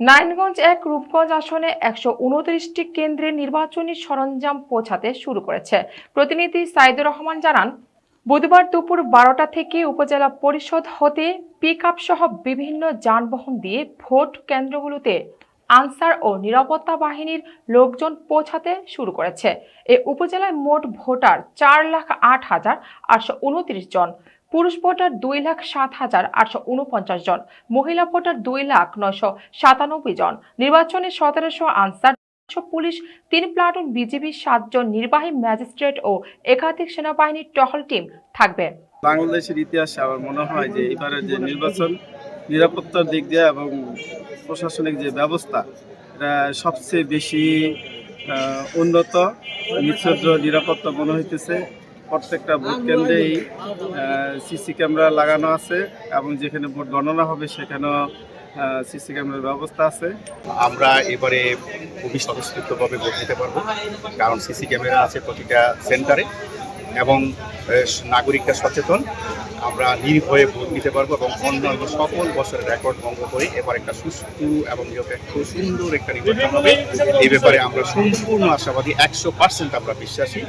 নারায়ণগঞ্জ এক রূপগঞ্জ আসনে একশো উনত্রিশটি কেন্দ্রে নির্বাচনী সরঞ্জাম পৌঁছাতে শুরু করেছে। প্রতিনিধি সাইদুর রহমান জানান, বুধবার দুপুর বারোটা থেকে উপজেলা পরিষদ হতে পিক সহ বিভিন্ন যানবাহন দিয়ে ভোট কেন্দ্রগুলোতে আনসার ও নিরাপত্তা বাহিনীর লোকজন পৌঁছাতে শুরু করেছে। এ উপজেলায় মোট ভোটার চার লাখ আট হাজার আটশো উনত্রিশ জন। পুরুষ ভোটার দুই লাখ সাত হাজার আটশো উনপঞ্চাশ জন, মহিলা ভোটার দুই লাখ নয়শো সাতানব্বই জন, নির্বাচনে সতেরোশো আনসার পুলিশ, তিন প্লাটুন বিজিবি সাতজন নির্বাহী ম্যাজিস্ট্রেট ও একাধিক সেনাবাহিনীর টহল টিম থাকবে। বাংলাদেশের ইতিহাসে আমার মনে হয় যে এবারের যে নির্বাচন, নিরাপত্তার দিক দিয়ে এবং প্রশাসনিক যে ব্যবস্থা সবচেয়ে বেশি উন্নত নিচ্ছদ্র নিরাপত্তা মনে হইতেছে। প্রত্যেকটা ভোট কেন্দ্রেই সিসি ক্যামেরা লাগানো আছে এবং যেখানে ভোট গণনা হবে সেখানেও সিসি ক্যামেরার ব্যবস্থা আছে। আমরা এবারে খুবই স্বতঃস্ফূর্তভাবে ভোট দিতে পারব, কারণ সিসি ক্যামেরা আছে প্রতিটা সেন্টারে এবং নাগরিকরা সচেতন। আমরা নির্ভয়ে ভোট দিতে পারব এবং অন্যান্য সকল বছরের রেকর্ড ভঙ্গ করে এবার একটা সুষ্ঠু এবং নিরপেক্ষ, সুন্দর একটা নির্বাচন হবে। এই ব্যাপারে আমরা সম্পূর্ণ আশাবাদী, একশো পার্সেন্ট আমরা বিশ্বাসী।